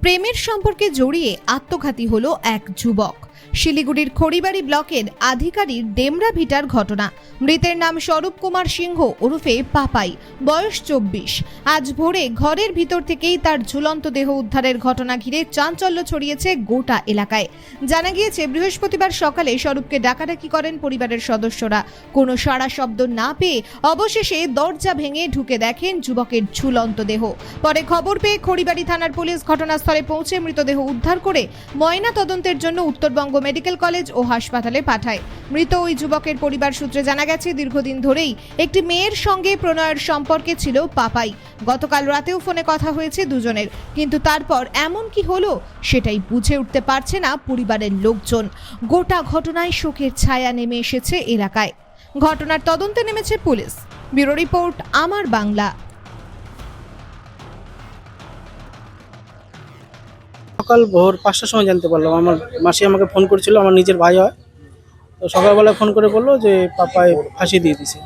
প্রেমের সম্পর্কে জড়িয়ে আত্মঘাতী হলো এক যুবক। শিলিগুড়ির খড়িবাড়ি ব্লকের আধিকারিক ডেমরা ভিটার ঘটনা। মৃতের নাম স্বরূপ কুমার সিংহ ওরফে পাপাই, বয়স চব্বিশ। আজ ভোরে ঘরের ভিতর থেকেই তার ঝুলন্ত দেহ উদ্ধারের ঘটনা ঘিরে চাঞ্চল্য ছড়িয়েছে গোটা এলাকায়। জানা গিয়েছে, বৃহস্পতিবার সকালে স্বরূপকে ডাকাডাকি করেন পরিবারের সদস্যরা। কোনো সাড়া শব্দ না পেয়ে অবশেষে দরজা ভেঙে ঢুকে দেখেন যুবকের ঝুলন্ত দেহ। পরে খবর পেয়ে খড়িবাড়ি থানার পুলিশ ঘটনাস্থলে পৌঁছে মৃতদেহ উদ্ধার করে ময়না তদন্তের জন্য উত্তরবঙ্গ মেডিকেল কলেজ ও হাসপাতালে পাঠায়। মৃত ওই যুবকের পরিবার সূত্রে জানা গেছে, দীর্ঘদিন ধরেই একটি মেয়ের সঙ্গে প্রণয়ের সম্পর্কে ছিল পাপাই। গতকাল রাতেও ফোনে কথা হয়েছে দুজনের, কিন্তু তারপর এমন কি হলো সেটাই বুঝে উঠতে পারছে না পরিবারের লোকজন। গোটা ঘটনায় শোকের ছায়া নেমে এসেছে এলাকায়। ঘটনার তদন্তে নেমেছে পুলিশ। ব্যুরো রিপোর্ট, আমার বাংলা। সকাল ভোর পাঁচটার সময় জানতে পারলাম। আমার মাসি আমাকে ফোন করেছিল আমার নিজের ভাই হয়। তো সকালবেলা ফোন করে বলল যে পাপায় ফাঁসি দিয়ে দিছে।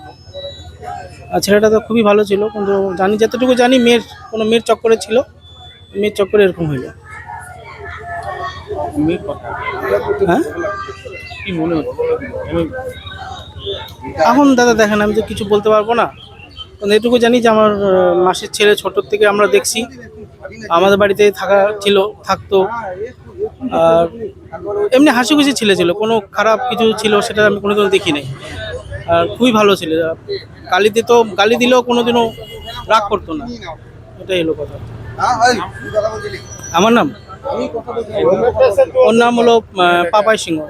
আর ছেলেটা তো খুবই ভালো ছিল কিন্তু জানি যতটুকু জানি মেয়ের কোনো মেয়ের চক্করে ছিল। মেয়ের চক্করে এরকম হইল। হ্যাঁ? এখন দাদা দেখেন আমি তো কিছু বলতে পারব না। এটুকু জানি যে আমার মাসির ছেলে ছোটোর থেকে আমরা দেখছি। আমাদের বাড়িতে থাকা ছিল, থাকতো। আর এমনি হাসি খুশি ছেলে, ছিল। কোনো খারাপ কিছু ছিল সেটা আমি কোনোদিনও দেখি নাই আর খুবই ভালো ছিল। গালি দিত, গালি দিলেও কোনোদিনও রাগ করতো না। এটাই হলো কথা। আমার নাম? ওর নাম হলো পাপাই সিংহ।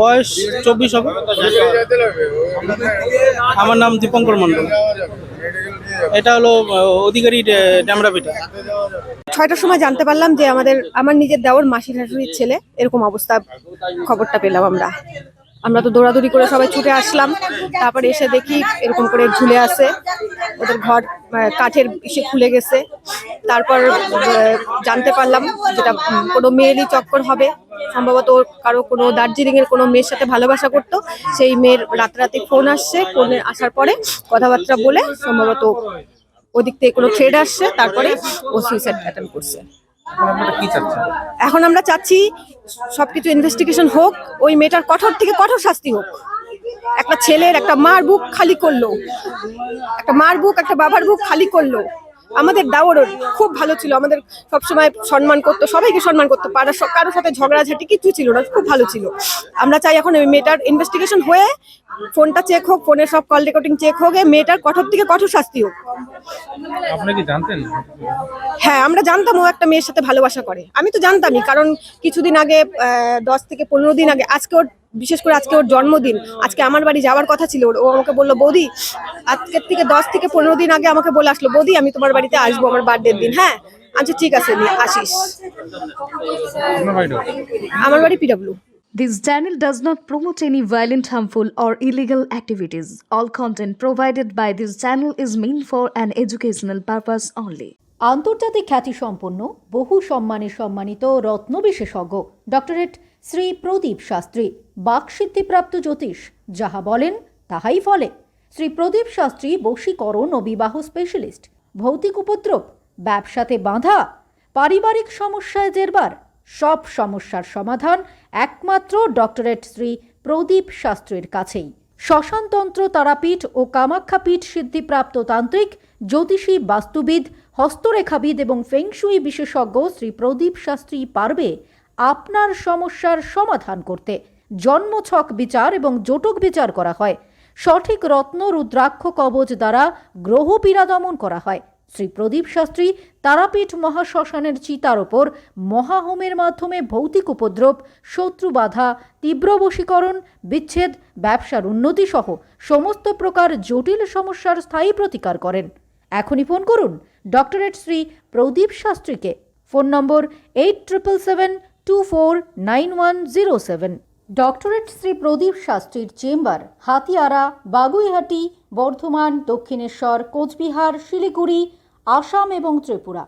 বয়স চব্বিশ হবে। আমার নাম দীপঙ্কর মণ্ডল। এটা হলো অধিকারী ড্যামরা ড্যামরাপিটা ছয়টার সময় জানতে পারলাম যে আমাদের, আমার নিজের দেওয়ার মাসি শাশুড়ির ছেলে, এরকম অবস্থা খবরটা পেলাম আমরা। আমরা তো দৌড়াদৌড়ি করে সবাই ছুটে আসলাম। তারপরে এসে দেখি এরকম করে ঝুলে আছে। ওদের ঘর কাঠের ইসে খুলে গেছে। তারপর জানতে পারলাম যেটা কোনো মেয়েরই চক্কর হবে। সম্ভবত ওর কারও কোনো দার্জিলিং এর কোনো মেয়ের সাথে ভালোবাসা করতো। সেই মেয়ের রাতারাতি ফোন আসছে। ফোনে আসার পরে কথাবার্তা বলে সম্ভবত ওদিক থেকে কোনো থ্রেড আসছে। তারপরে ও সুইসাইড অ্যাটেম্প করছে। এখন আমরা চাচ্ছি সবকিছু ইনভেস্টিগেশন হোক, ওই মেয়েটার কঠোর থেকে কঠোর শাস্তি হোক। একটা ছেলের একটা মার বুক খালি করল। একটা মার বুক, একটা বাবার বুক খালি করল। আমাদের দাওর খুব ভালো ছিল আমাদের সবসময় সম্মান করতো সবাইকে সম্মান করতো পাড়ার কারোর সাথে ঝগড়াঝাটি কিছু ছিল না খুব ভালো ছিল। আমরা চাই এখন ওই মেয়েটার ইনভেস্টিগেশন হয়ে ফোনটা চেক হোক ফোনের সব কল রেকর্ডিং চেক হোক মেয়েটার কঠোর থেকে কঠোর শাস্তি হোক। আপনি কি জানতেন? হ্যাঁ আমরা জানতাম ও একটা মেয়ের সাথে ভালোবাসা করে। আমি তো জানতামই কারণ কিছুদিন আগে দশ থেকে পনেরো দিন আগে আজকে ওর বিশেষ করে আজকে ওর জন্মদিন আজকে আমার বাড়ি যাওয়ার কথা ছিল ওর। ও আমাকে বলল বৌদি আজকের থেকে দশ থেকে পনেরো দিন আগে আমাকে বলে আসলো বৌদি আমি তোমার বাড়িতে আসব আমার বার্থডের দিন হ্যাঁ আচ্ছা ঠিক আছে আসিস আমার বাড়ি PW This channel does not promote any violent, harmful, or illegal activities. All content provided by this channel is meant for an educational purpose only. আন্তর্জাতিক খ্যাতিসম্পন্ন, বহু সম্মানে সম্মানিত রত্ন বিশেষজ্ঞ ডক্টরেট শ্রী প্রদীপ শাস্ত্রী, বাকসিদ্ধিপ্রাপ্ত জ্যোতিষ, যাহা বলেন, তাহাই ফলে। শ্রী প্রদীপ শাস্ত্রী বশীকরণ ও বিবাহ স্পেশালিস্ট, ভৌতিক উপদ্রব, ব্যবসাতে বাঁধা, পারিবারিক সমস্যায় জেরবার, সব সমস্যার সমাধান একমাত্র ডক্টরেট শ্রী প্রদীপ শাস্ত্রীর কাছেই। শ্মশানতন্ত্র তারাপীঠ ও কামাখ্যাপীঠ সিদ্ধিপ্রাপ্ত তান্ত্রিক, জ্যোতিষী বাস্তুবিদ হস্তরেখাবিদ এবং ফেংশুই বিশেষজ্ঞ শ্রী প্রদীপ শাস্ত্রী পারবে আপনার সমস্যার সমাধান করতে। জন্মছক বিচার এবং জটক বিচার করা হয়। সঠিক রত্ন, রুদ্রাক্ষ কবচ দ্বারা গ্রহ পীড়া দমন করা হয়। শ্রী প্রদীপ শাস্ত্রী তারাপীঠ মহাশ্মশানের চিতার ওপর মহাহোমের মাধ্যমে ভৌতিক উপদ্রব, শত্রু বাধা, তীব্র বশীকরণ, বিচ্ছেদ, ব্যবসার উন্নতি সহ সমস্ত প্রকার জটিল সমস্যার স্থায়ী প্রতিকার করেন। এখনই ফোন করুন doctorate Shri Pradip শাস্ত্রীকে। Phone number eight triple seven two four nine one zero seven doctorate Shri Pradip শাস্ত্রীর chamber, Hatiara, Baguiati, Bardhaman, Dakshineswar, Coochbehar, Siliguri, Assam এবং ত্রিপুরা।